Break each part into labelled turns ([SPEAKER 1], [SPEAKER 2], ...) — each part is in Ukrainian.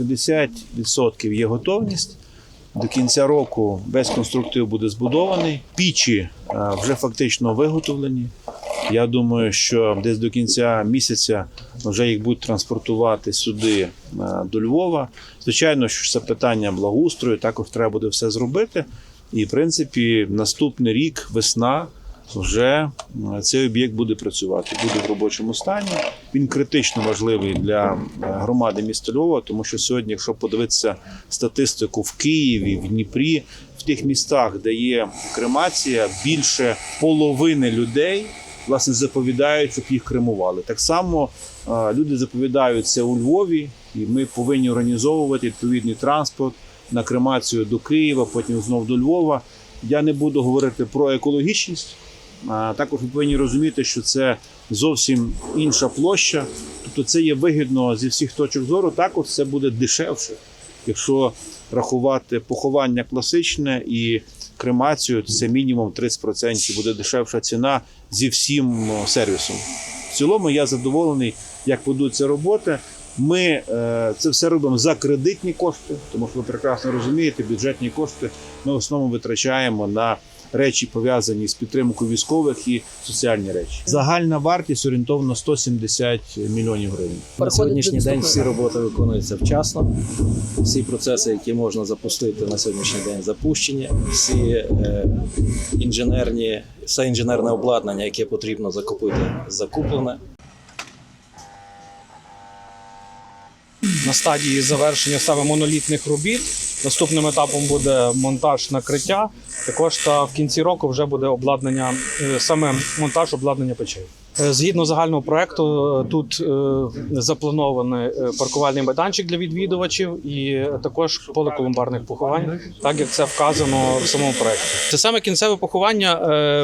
[SPEAKER 1] 60% є готовність. До кінця року весь конструктив буде збудований. Пічі е, вже фактично виготовлені. Я думаю, що десь до кінця місяця вже їх будуть транспортувати сюди е, до Львова. Звичайно, що це питання благоустрою, також треба буде все зробити. І, в принципі, наступний рік, весна, вже е, цей об'єкт буде працювати, буде в робочому стані. Він критично важливий для е, громади міста Львова, тому що сьогодні, якщо подивитися статистику в Києві, в Дніпрі, в тих містах, де є кремація, більше половини людей власне заповідають, щоб їх кремували. Так само е, люди заповідають це у Львові, і ми повинні організовувати відповідний транспорт на кремацію до Києва, потім знов до Львова. Я не буду говорити про екологічність. Також ви повинні розуміти, що це зовсім інша площа. Тобто це є вигідно зі всіх точок зору. Також це буде дешевше. Якщо рахувати поховання класичне і кремацію, це мінімум 30% буде дешевша ціна зі всім сервісом. В цілому я задоволений, як ведуться роботи. Ми е, це все робимо за кредитні кошти, тому що ви прекрасно розумієте, бюджетні кошти ми в основному витрачаємо на речі, пов'язані з підтримкою військових і соціальні речі. Загальна вартість орієнтовно 170 мільйонів гривень.
[SPEAKER 2] На сьогоднішній день всі роботи виконуються вчасно. Всі процеси, які можна запустити на сьогоднішній день, запущені. Всі е, інженерні, все інженерне обладнання, яке потрібно закупити, закуплене.
[SPEAKER 3] На стадії завершення саме монолітних робіт. Наступним етапом буде монтаж накриття. Також та в кінці року вже буде обладнання, е, саме монтаж обладнання печей. Е, Згідно загального проекту, е, тут е, запланований паркувальний майданчик для відвідувачів і також поле колумбарних поховань, так як це вказано в самому проекті. Це саме кінцеве поховання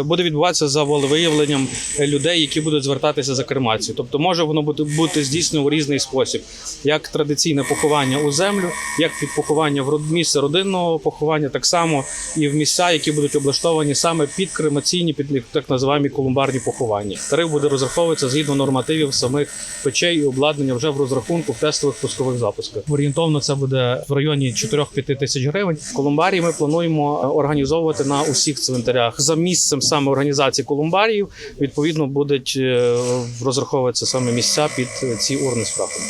[SPEAKER 3] буде відбуватися за волевиявленням людей, які будуть звертатися за кремацією. Тобто може воно бути, здійснено у різний спосіб, як традиційне поховання у землю, як під поховання в місце родинного поховання, так само і в місця, які будуть облаштовані саме під кремаційні, під так називаємо колумбарні поховання. Тариф буде розраховуватися згідно нормативів самих печей і обладнання вже в розрахунку в тестових пускових запусках. Орієнтовно це буде в районі 4-5 тисяч гривень. Колумбарії ми плануємо е, організовувати на усіх цвинтарях. За місцем саме організації колумбаріїв відповідно будуть е, розраховуватися саме місця під е, ці урни з прахом.